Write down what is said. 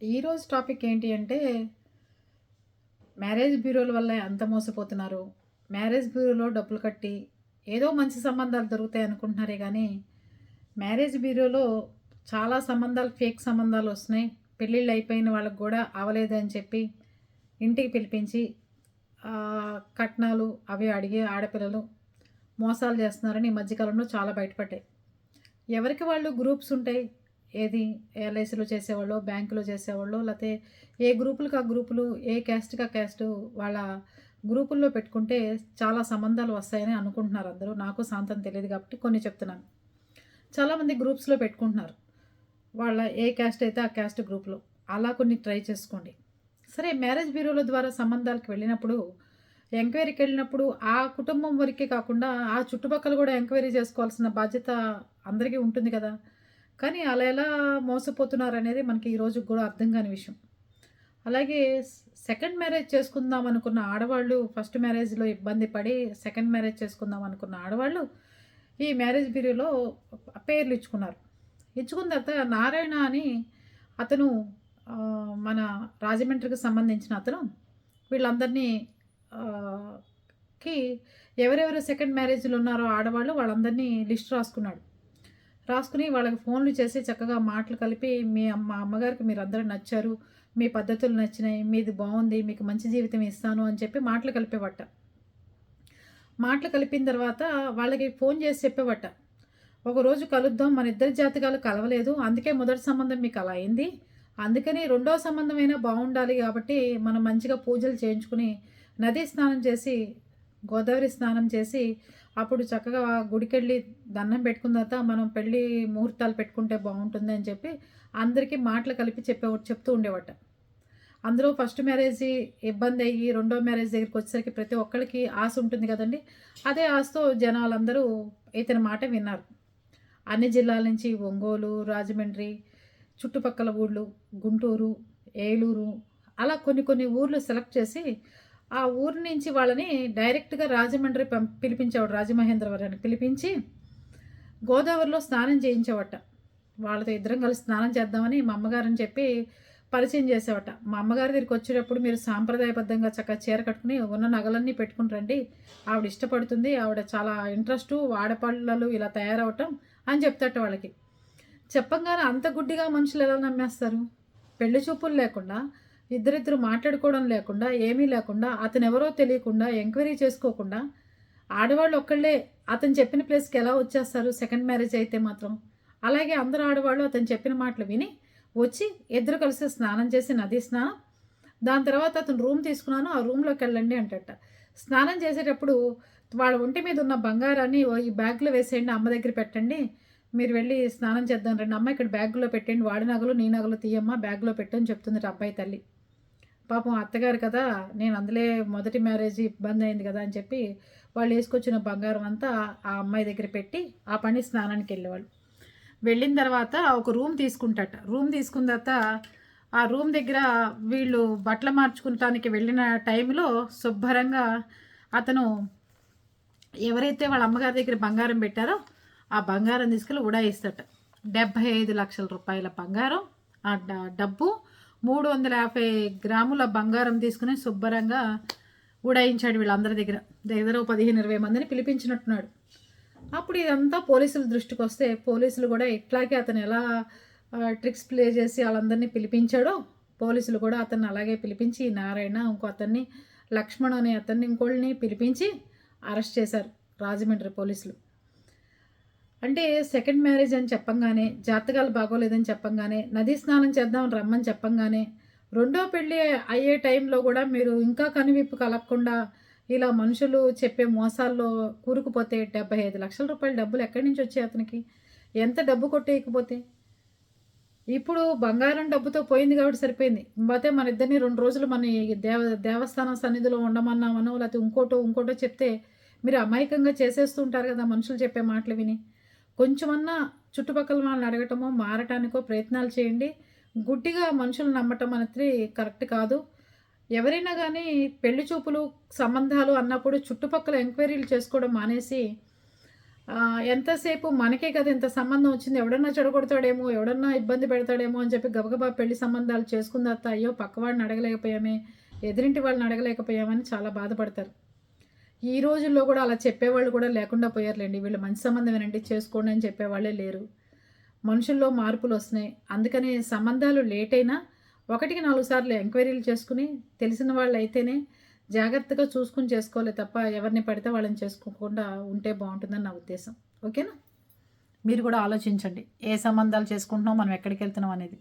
ఈరోజు టాపిక్ ఏంటి అంటే మ్యారేజ్ బ్యూరోల వల్ల ఎంత మోసపోతున్నారు. మ్యారేజ్ బ్యూరోలో డబ్బులు కట్టి ఏదో మంచి సంబంధాలు దొరుకుతాయి అనుకుంటున్నారే కానీ మ్యారేజ్ బ్యూరోలో చాలా సంబంధాలు ఫేక్ సంబంధాలు వస్తున్నాయి. పెళ్ళిళ్ళు అయిపోయిన వాళ్ళకి కూడా అవలేదని చెప్పి ఇంటికి పిలిపించి కట్నాలు అవి అడిగే ఆడపిల్లలు మోసాలు చేస్తున్నారని ఈ మధ్యకాలంలో చాలా బయటపడ్డాయి. ఎవరికి వాళ్ళు గ్రూప్స్ ఉంటాయి ఏది ఎల్ఐసిలో చేసేవాళ్ళు బ్యాంకులో చేసేవాళ్ళు లేకపోతే ఏ గ్రూపులకు ఆ గ్రూపులు ఏ క్యాస్ట్కి ఆ క్యాస్ట్ వాళ్ళ గ్రూపుల్లో పెట్టుకుంటే చాలా సంబంధాలు వస్తాయని అనుకుంటున్నారు అందరూ. నాకు సాంతం తెలియదు కాబట్టి కొన్ని చెప్తున్నాను. చాలామంది గ్రూప్స్లో పెట్టుకుంటున్నారు. వాళ్ళ ఏ క్యాస్ట్ అయితే ఆ క్యాస్ట్ గ్రూప్లో. అలా కొన్ని ట్రై చేసుకోండి. సరే మ్యారేజ్ బ్యూరోల ద్వారా సంబంధాలకు వెళ్ళినప్పుడు ఎంక్వైరీకి వెళ్ళినప్పుడు ఆ కుటుంబం వరకే కాకుండా ఆ చుట్టుపక్కల కూడా ఎంక్వైరీ చేసుకోవాల్సిన బాధ్యత అందరికీ ఉంటుంది కదా. కానీ అలా ఎలా మోసపోతున్నారు అనేది మనకి ఈ కూడా అర్థం కాని విషయం. అలాగే సెకండ్ మ్యారేజ్ చేసుకుందాం అనుకున్న ఆడవాళ్ళు ఫస్ట్ మ్యారేజ్లో ఇబ్బంది పడి సెకండ్ మ్యారేజ్ చేసుకుందాం అనుకున్న ఆడవాళ్ళు ఈ మ్యారేజ్ బ్యూరోలో పేర్లు ఇచ్చుకున్నారు. ఇచ్చుకున్న తర్వాత నారాయణ అని అతను మన రాజమండ్రికి సంబంధించిన అతను వీళ్ళందరినీ కి ఎవరెవరు సెకండ్ మ్యారేజ్లో ఉన్నారో ఆడవాళ్ళు వాళ్ళందరినీ లిస్ట్ రాసుకున్నాడు. రాసుకుని వాళ్ళకి ఫోన్లు చేసి చక్కగా మాటలు కలిపి మీ అమ్మ అమ్మగారికి మీరు అందరూ నచ్చారు మీ పద్ధతులు నచ్చినాయి మీది బాగుంది మీకు మంచి జీవితం ఇస్తాను అని చెప్పి మాటలు కలిపేవట. మాటలు కలిపిన తర్వాత వాళ్ళకి ఫోన్ చేసి చెప్పేవట. ఒకరోజు కలుద్దాం మన ఇద్దరి జాతకాలు కలవలేదు అందుకే మొదటి సంబంధం మీకు అలా అయింది. అందుకని రెండో సంబంధమైనా బాగుండాలి కాబట్టి మనం మంచిగా పూజలు చేయించుకుని నదీ స్నానం చేసి గోదావరి స్నానం చేసి అప్పుడు చక్కగా గుడికెళ్ళి దండం పెట్టుకున్న తర్వాత మనం పెళ్ళి ముహూర్తాలు పెట్టుకుంటే బాగుంటుంది అని చెప్పి అందరికీ మాటలు కలిపి చెప్పే చెప్తూ ఉండేవట. అందులో ఫస్ట్ మ్యారేజ్ ఇబ్బంది అయ్యి రెండో మ్యారేజ్ దగ్గరికి వచ్చేసరికి ప్రతి ఒక్కరికి ఆశ ఉంటుంది కదండి. అదే ఆశతో జనాలందరూ ఇతని మాట విన్నారు. అన్ని జిల్లాల నుంచి ఒంగోలు రాజమండ్రి చుట్టుపక్కల ఊళ్ళు గుంటూరు ఏలూరు అలా కొన్ని కొన్ని ఊర్లు సెలెక్ట్ చేసి ఆ ఊరి నుంచి వాళ్ళని డైరెక్ట్గా రాజమండ్రి పం పిలిపించేవాడు రాజమహేంద్రవరాన్ని పిలిపించి గోదావరిలో స్నానం చేయించేవట. వాళ్ళతో ఇద్దరం కలిసి స్నానం చేద్దామని మా అమ్మగారని చెప్పి పరిచయం చేసేవట. మా అమ్మగారి దగ్గరికి వచ్చేటప్పుడు మీరు సాంప్రదాయబద్ధంగా చక్కగా చీర కట్టుకుని ఉన్న నగలన్నీ పెట్టుకుని రండి. ఆవిడ ఇష్టపడుతుంది. ఆవిడ చాలా ఇంట్రెస్ట్ ఆడపళ్ళలు ఇలా తయారవటం అని చెప్తాట వాళ్ళకి. చెప్పంగానే అంత గుడ్డిగా మనుషులు ఎలా నమ్మేస్తారు? పెళ్ళి చూపులు లేకుండా ఇద్దరిద్దరు మాట్లాడుకోవడం లేకుండా ఏమీ లేకుండా అతను ఎవరో తెలియకుండా ఎంక్వైరీ చేసుకోకుండా ఆడవాళ్ళు ఒక్కళ్ళే అతను చెప్పిన ప్లేస్కి ఎలా వచ్చేస్తారు? సెకండ్ మ్యారేజ్ అయితే మాత్రం. అలాగే అందరు ఆడవాళ్ళు అతను చెప్పిన మాటలు విని వచ్చి ఇద్దరు కలిసి స్నానం చేసి నది స్నానం దాని తర్వాత అతను రూమ్ తీసుకున్నాను ఆ రూమ్లోకి వెళ్ళండి అంటట. స్నానం చేసేటప్పుడు వాళ్ళ ఒంటి మీద ఉన్న బంగారాన్ని ఓ ఈ బ్యాగ్లో వేసేయండి అమ్మ దగ్గర పెట్టండి మీరు వెళ్ళి స్నానం చేద్దాం రండి అమ్మ ఇక్కడ బ్యాగ్లో పెట్టండి వాడి నగలు నీ నగలు తీయమ్మ బ్యాగ్లో పెట్టని చెప్తుంది అబ్బాయి తల్లి. పాపం అత్తగారు కదా నేను అందులో మొదటి మ్యారేజ్ ఇబ్బంది అయింది కదా అని చెప్పి వాళ్ళు వేసుకొచ్చిన బంగారం అంతా ఆ అమ్మాయి దగ్గర పెట్టి ఆ పని స్నానానికి వెళ్ళేవాళ్ళు. వెళ్ళిన తర్వాత ఒక రూమ్ తీసుకుంటట. రూమ్ తీసుకున్న తర్వాత ఆ రూమ్ దగ్గర వీళ్ళు బట్టలు మార్చుకుంటానికి వెళ్ళిన టైంలో శుభ్రంగా అతను ఎవరైతే వాళ్ళ అమ్మగారి దగ్గర బంగారం పెట్టారో ఆ బంగారం తీసుకెళ్ళి ఉడాయిస్తాట. డెబ్భై ఐదు లక్షల రూపాయల బంగారం ఆ డ- డబ్బు మూడు వందల యాభై గ్రాముల బంగారం తీసుకుని శుభ్రంగా ఉడాయించాడు వీళ్ళందరి దగ్గర. దగ్గర పదిహేను ఇరవై మందిని పిలిపించినట్టున్నాడు. అప్పుడు ఇదంతా పోలీసుల దృష్టికి వస్తే పోలీసులు కూడా ఇట్లాగే అతను ఎలా ట్రిక్స్ ప్లే చేసి వాళ్ళందరినీ పిలిపించాడో పోలీసులు కూడా అతన్ని అలాగే పిలిపించి నారాయణ ఇంకో అతన్ని లక్ష్మణ్ అనే అతన్ని ఇంకోళ్ళని పిలిపించి అరెస్ట్ చేశారు రాజమండ్రి పోలీసులు. అంటే సెకండ్ మ్యారేజ్ అని చెప్పంగానే జాతకాలు బాగోలేదని చెప్పంగానే నదీ స్నానం చేద్దాం రమ్మని చెప్పంగానే రెండో పెళ్ళి అయ్యే టైంలో కూడా మీరు ఇంకా కనువిప్పు కలగకుండా ఇలా మనుషులు చెప్పే మోసాల్లో కూరుకుపోతే డెబ్బై ఐదు లక్షల రూపాయల డబ్బులు ఎక్కడి నుంచి వచ్చాయి అతనికి? ఎంత డబ్బు కొట్టేయకపోతే? ఇప్పుడు బంగారం డబ్బుతో పోయింది కాబట్టి సరిపోయింది. పోతే మన ఇద్దరిని రెండు రోజులు మన దేవ దేవస్థానం సన్నిధిలో ఉండమన్నామనో లేకపోతే ఇంకోటో ఇంకోటో చెప్తే మీరు అమాయకంగా చేసేస్తుంటారు కదా మనుషులు చెప్పే మాటలు విని. కొంచెమన్నా చుట్టుపక్కల వాళ్ళని అడగటమో మారటానికో ప్రయత్నాలు చేయండి. గుడ్డిగా మనుషులు నమ్మటం అనేది కరెక్ట్ కాదు. ఎవరైనా కానీ పెళ్ళి చూపులు సంబంధాలు అన్నప్పుడు చుట్టుపక్కల ఎంక్వైరీలు చేసుకోవడం మానేసి ఎంతసేపు మనకే కదా ఇంత సంబంధం వచ్చింది ఎవడన్నా చెడగొడతాడేమో ఎవడన్నా ఇబ్బంది పెడతాడేమో అని చెప్పి గబగబా పెళ్ళి సంబంధాలు చేసుకుందా అయ్యో పక్కవాడిని అడగలేకపోయామే ఎదిరింటి వాళ్ళని అడగలేకపోయామని చాలా బాధపడతారు. ఈ రోజుల్లో కూడా అలా చెప్పేవాళ్ళు కూడా లేకుండా పోయారులేండి. వీళ్ళు మంచి సంబంధం వినండి చేసుకోండి అని చెప్పేవాళ్ళే లేరు. మనుషుల్లో మార్పులు వస్తున్నాయి. అందుకనే సంబంధాలు లేట్ అయినా ఒకటికి నాలుగు సార్లు ఎంక్వైరీలు చేసుకుని తెలిసిన వాళ్ళు అయితేనే జాగ్రత్తగా చూసుకుని చేసుకోవాలి తప్ప ఎవరిని పడితే వాళ్ళని చేసుకోకుండా ఉంటే బాగుంటుందని నా ఉద్దేశం. ఓకేనా? మీరు కూడా ఆలోచించండి. ఏ సంబంధాలు చేసుకుంటున్నాం మనం ఎక్కడికి వెళ్తున్నాం అనేది.